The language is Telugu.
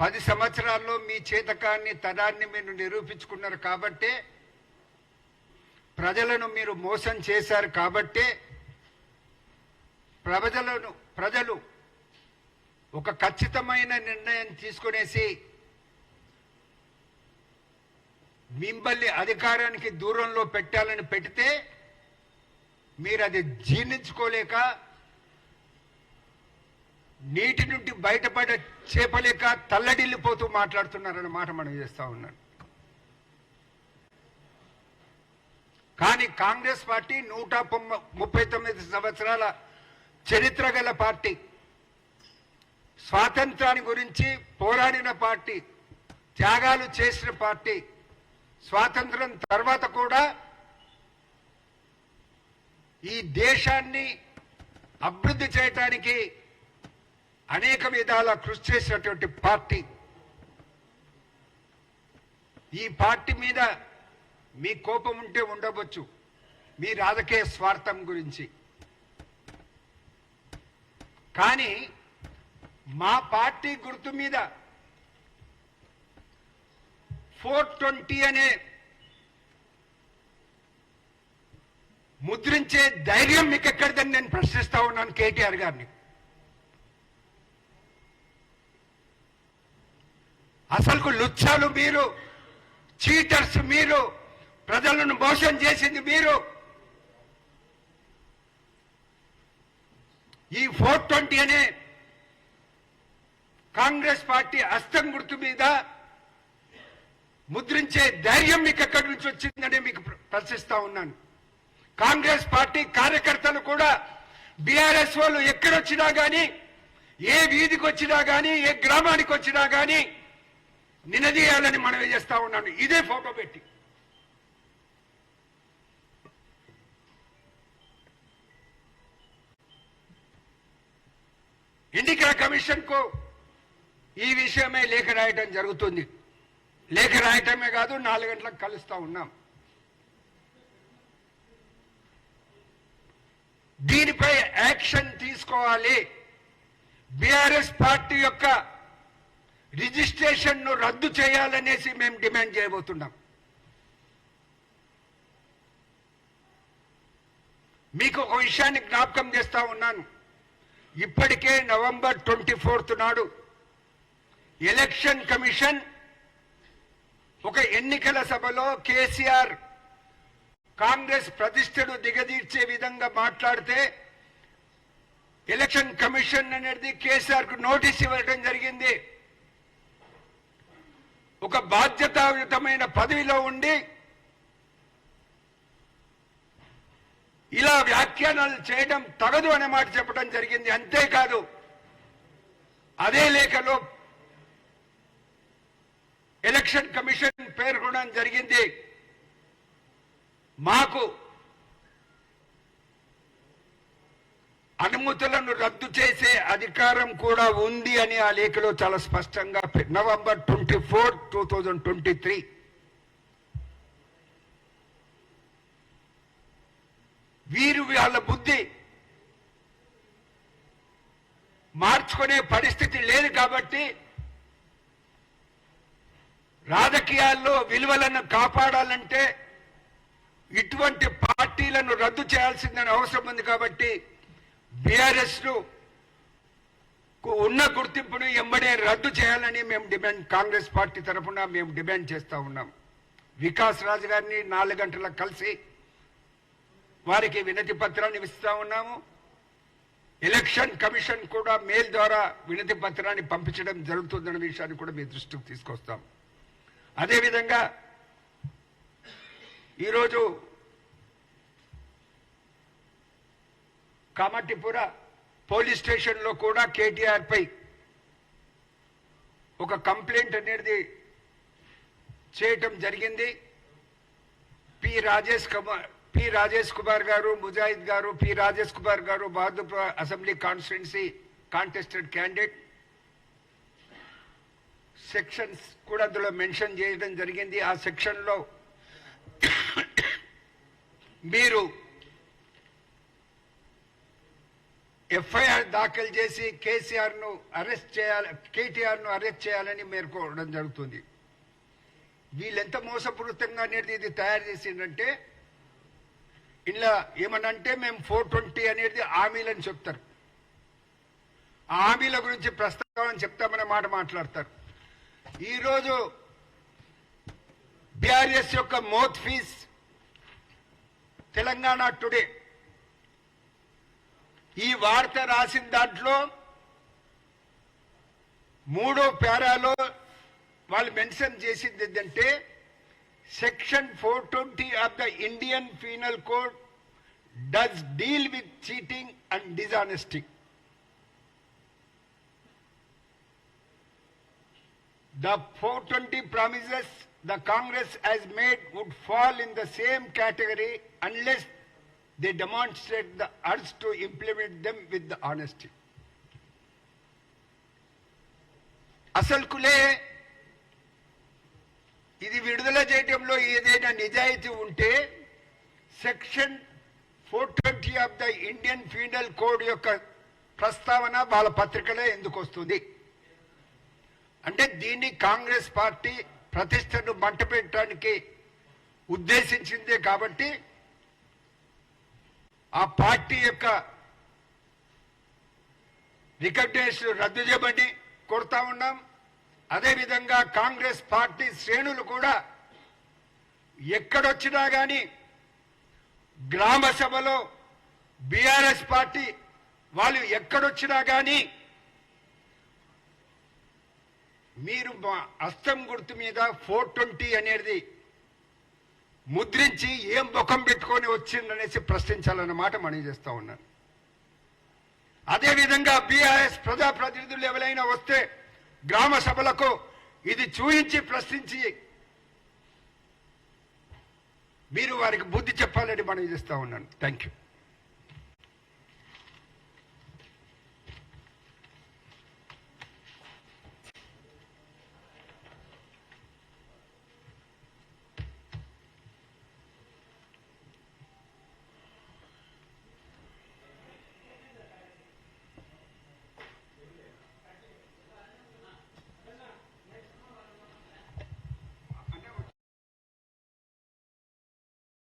పది సంవత్సరాల్లో మీ చేతకాన్ని తనాన్ని మీరు నిరూపించుకున్నారు కాబట్టే ప్రజలను మీరు మోసం చేశారు కాబట్టే ప్రజలను ప్రజలు ఒక ఖచ్చితమైన నిర్ణయం తీసుకునేసి మిమ్మల్ని అధికారానికి దూరంలో పెట్టాలని పెడితే మీరు అది జీర్ణించుకోలేక నీటి నుండి బయటపడ చేపలేక తల్లడిల్లిపోతూ మాట్లాడుతున్నారన్న మాట మనం చేస్తా ఉన్నాను కానీ కాంగ్రెస్ పార్టీ నూట ముప్పై తొమ్మిది సంవత్సరాల చరిత్ర గల పార్టీ. స్వాతంత్రాన్ని గురించి పోరాడిన పార్టీ త్యాగాలు చేసిన పార్టీ స్వాతంత్రం తర్వాత కూడా ఈ దేశాన్ని అభివృద్ధి చేయటానికి అనేక విధాల కృషి చేసినటువంటి పార్టీ. ఈ పార్టీ మీద మీ కోపం ఉంటే ఉండవచ్చు. మీ రాజకీయ స్వార్థం గురించి. కానీ మా పార్టీ గుర్తు మీద ఫోర్ ట్వంటీ అనే ముద్రించే ధైర్యం మీకు ఎక్కడిదని నేను ప్రశ్నిస్తా ఉన్నాను కేటీఆర్ గారిని. అసలు లుచ్చాలు మీరు చీటర్స్ మీరు ప్రజలను మోసం చేసింది మీరు. ఈ ఫోర్ ట్వంటీ అనే కాంగ్రెస్ పార్టీ అస్తం గుర్తు మీద ముద్రించే ధైర్యం మీకు ఎక్కడి నుంచి వచ్చిందని మీకు ప్ర- ప్రశ్నిస్తా ఉన్నాను. కాంగ్రెస్ పార్టీ కార్యకర్తలు కూడా బీఆర్ఎస్ వాళ్ళు ఎక్కడొచ్చినా గాని ఏ వీధికి వచ్చినా గాని ఏ గ్రామానికి వచ్చినా కానీ నినదీయాలని మనవి చేస్తా ఉన్నాను. ఇదే ఫోటో పెట్టి. ఎన్నికల కమిషన్కు ఈ విషయమే లేఖ రాయటం జరుగుతుంది. లేఖ రాయటమే కాదు నాలుగు గంటలకు కలుస్తా ఉన్నాం. దీనిపై యాక్షన్ తీసుకోవాలి. బీఆర్ఎస్ పార్టీ యొక్క రిజిస్ట్రేషన్ను రద్దు చేయాలనేసి మేము డిమాండ్ చేయబోతున్నాం. మీకు ఒక విషయాన్ని జ్ఞాపకం చేస్తా ఉన్నాను. ఇప్పటికే నవంబర్ ట్వంటీ ఫోర్త్ నాడు ఎలక్షన్ కమిషన్ ఒక ఎన్నికల సభలో కేసీఆర్ కాంగ్రెస్ ప్రతిష్టను దిగదీర్చే విధంగా మాట్లాడితే ఎలక్షన్ కమిషన్ అనేది కేసీఆర్కు నోటీస్ ఇవ్వడం జరిగింది. ఒక బాధ్యతాయుతమైన పదవిలో ఉండి ఇలా వ్యాఖ్యానాలు చేయడం తగదు అనే మాట చెప్పడం జరిగింది. అంతేకాదు అదే లేఖలో ఎలక్షన్ కమిషన్ పేర్కొనడం జరిగింది. మాకు అనుమతులను రద్దు చేసే అధికారం కూడా ఉంది అని ఆ లేఖలో చాలా స్పష్టంగా November twenty four two thousand twenty three. వీరు వాళ్ళ బుద్ధి మార్చుకునే పరిస్థితి లేదు కాబట్టి రాజకీయాల్లో విలువలను కాపాడాలంటే ఇటువంటి పార్టీలను రద్దు చేయాల్సిందని అవసరం ఉంది కాబట్టి బీఆర్ఎస్ ఉన్న గుర్తింపును ఎంబడే రద్దు చేయాలని మేము డిమాండ్ కాంగ్రెస్ పార్టీ తరఫున మేము డిమాండ్ చేస్తూ ఉన్నాం. వికాస్ రాజు గారిని నాలుగు గంటలకు కలిసి వారికి వినతి పత్రాన్ని ఇస్తా ఉన్నాము. ఎలక్షన్ కమిషన్ కూడా మెయిల్ ద్వారా వినతి పత్రాన్ని పంపించడం జరుగుతుందన్న విషయాన్ని కూడా మీ దృష్టికి తీసుకొస్తాం. అదేవిధంగా ఈరోజు కామటిపుర పోలీస్ స్టేషన్లో కూడా కేటీఆర్పై ఒక కంప్లైంట్ అనేది చేయటం జరిగింది. పి రాజేష్ కుమార్ పి రాజేష్ కుమార్ గారు ముజాహిద్ గారు పి రాజేష్ కుమార్ గారు Bahadurpura assembly constituency contested candidate. Sections కూడా అందులో మెన్షన్ చేయడం జరిగింది. ఆ సెక్షన్లో మీరు ఎఫ్ఐఆర్ దాఖలు చేసి కేసీఆర్ను అరెస్ట్ చేయాలి కేటీఆర్ను అరెస్ట్ చేయాలని మేర్కోవడం జరుగుతుంది. వీళ్ళెంత మోసపూరితంగా అనేది ఇది తయారు చేసిందంటే ఇలా ఏమనంటే మేము ఫోర్ ట్వంటీ అనేది హామీలని చెప్తారు. ఆ హామీల గురించి ప్రస్తావన చెప్తామనే మాట మాట్లాడతారు. ఈరోజు బీఆర్ఎస్ యొక్క మౌత్ ఫీజ్ తెలంగాణ టుడే ఈ వార్త రాసిన దాంట్లో మూడో పేరాలో వాళ్ళు మెన్షన్ చేసింది ఏంటంటే section four twenty of the Indian penal code does deal with cheating and dishonesty The 420 promises the Congress has made would fall in the same category unless they demonstrate the urge to implement them with the honesty. అసలుకులే ఇది విడుదల చేయడంలో ఏదైనా నిజాయితీ ఉంటే section four twenty of the Indian penal code యొక్క ప్రస్తావన వాళ్ళ పత్రికలో ఎందుకు వస్తుంది అంటే దీన్ని కాంగ్రెస్ పార్టీ ప్రతిష్టను మంట పెట్టడానికి ఉద్దేశించిందే కాబట్టి ఆ పార్టీ యొక్క రికగ్నేషన్ రద్దు చేయమని కోరుతా ఉన్నాం. అదేవిధంగా కాంగ్రెస్ పార్టీ శ్రేణులు కూడా ఎక్కడొచ్చినా కానీ గ్రామ సభలో బీఆర్ఎస్ పార్టీ వాళ్ళు ఎక్కడొచ్చినా కానీ మీరు మా అస్తం గుర్తు మీద ఫోర్ ట్వంటీ అనేది ముద్రించి ఏం ముఖం పెట్టుకొని వచ్చిందనేసి ప్రశ్నించాలన్నమాట మనం చేస్తా ఉన్నాను అదేవిధంగా బీఆర్ఎస్ ప్రజాప్రతినిధులు ఎవరైనా వస్తే గ్రామ సభలకు ఇది చూయించి ప్రశ్నించి మీరు వారికి బుద్ధి చెప్పాలని మనం చేస్తా ఉన్నాను. Thank you